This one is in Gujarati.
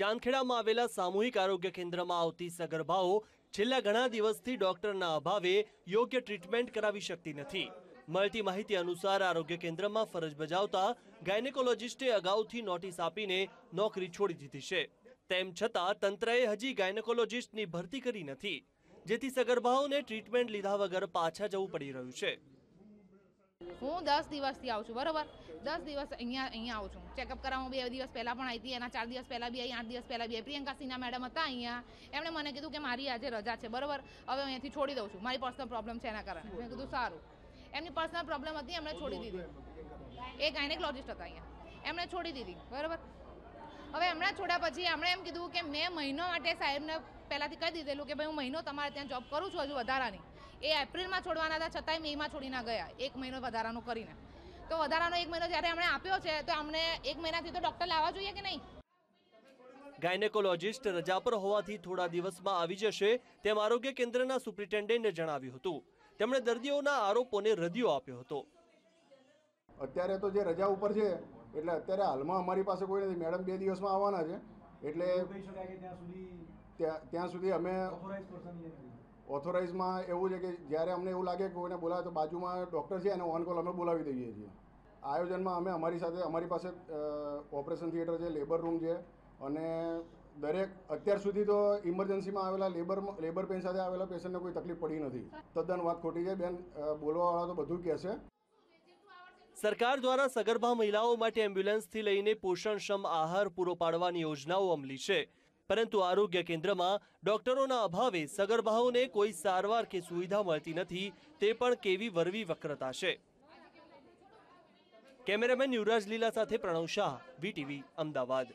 ચાંદખેડામાં આવેલા સામૂહિક આરોગ્ય કેન્દ્રમાં આવતી સગર્ભાઓ છેલ્લા ઘણા દિવસથી ડોક્ટરના અભાવે યોગ્ય ટ્રીટમેન્ટ કરાવી શકતી નથી. મળતી માહિતી અનુસાર આરોગ્ય કેન્દ્રમાં ફરજ બજાવતા ગાયનેકોલોજિસ્ટે અગાઉથી નોટિસ આપીને નોકરી છોડી દીધી છે. તેમ છતાં તંત્રએ હજી ગાયનેકોલોજિસ્ટની ભરતી કરી નથી, જેથી સગર્ભાઓને ટ્રીટમેન્ટ લીધા વગર પાછા જવું પડી રહ્યું છે. હું દસ દિવસથી આવું છું, બરોબર? દસ દિવસ અહીંયા અહીંયા આવું છું. ચેકઅપ કરાવવા બે દિવસ પહેલાં પણ આવી હતી, એના ચાર દિવસ પહેલાં બી આવી આઠ દિવસ પહેલાં બી આવી પ્રિયંકા સિન્હા મેડમ હતા અહીંયા. એમણે મને કીધું કે મારી આજે રજા છે, બરોબર? હવે અહીંયાથી છોડી દઉં છું. મારી પર્સનલ પ્રોબ્લેમ છે એના કારણે. મેં કીધું, સારું. એમની પર્સનલ પ્રોબ્લેમ હતી, એમણે છોડી દીધી. એ ગાયનેકોલોજિસ્ટ હતા અહીંયા. એમણે છોડી દીધી, બરોબર? હવે એમણે છોડ્યા પછી એમણે એમ કીધું કે મેં મહિનો માટે સાહેબને પહેલાંથી કહી દીધેલું કે ભાઈ હું મહિનો તમારે ત્યાં જોબ કરું છું, હજુ વધારાની. એ એપ્રિલમાં છોડવાના હતા છતાંય મેમાં છોડીના ગયા. એક મહિનો વધારાનો કરીને. તો વધારાનો એક મહિનો જ્યારે એમણે આપ્યો છે તો અમને એક મહિનાથી તો ડૉક્ટર લાવવા જોઈએ કે નહીં? ગાયનેકોલોજિસ્ટ રજા પર હોવાથી થોડા દિવસમાં આવી જશે તેમ આરોગ્ય કેન્દ્રના સુપ્રિન્ટેન્ડન્ટે જણાવ્યું હતું. તેમણે દર્દીઓના આરોપોને રદિયો આપ્યો હતો. અત્યારે તો જે રજા ઉપર છે એટલે અત્યારે હાલમાં અમારી પાસે કોઈ નથી. મેડમ બે દિવસમાં આવવાના છે એટલે ત્યાં સુધી ત્યાં ત્યાં સુધી અમે ઓથોરાઇઝમાં એવું છે કે જ્યારે અમને એવું લાગે કે કોઈને બોલાવે તો બાજુમાં ડૉક્ટર છે એને ઓન કોલ અમે બોલાવી દઈએ છીએ. આયોજનમાં અમે અમારી સાથે, અમારી પાસે ઓપરેશન થિયેટર છે, લેબર રૂમ છે અને દરેક, અત્યાર સુધી તો ઇમરજન્સીમાં આવેલા લેબર લેબર પેન સાથે આવેલા પેશન્ટને કોઈ તકલીફ પડી નથી. તદ્દન વાત ખોટી છે. બેન બોલવાવાળા તો બધું કહેશે સરકાર દ્વારા સગર્ભા મહિલાઓ માટે એમ્બ્યુલન્સથી લઈને પોષણક્ષમ આહાર પૂરો પાડવાની યોજનાઓ અમલી છે. પરંતુ આરોગ્ય કેન્દ્રમાં ડોક્ટરોના અભાવે સગર્ભાઓને કોઈ સારવાર કે સુવિધા મળતી નથી, તે પણ કેવી વરવી વક્રતા છે. કેમેરામેન યુવરાજ લીલા સાથે પ્રણવ શાહ, વીટીવી, અમદાવાદ.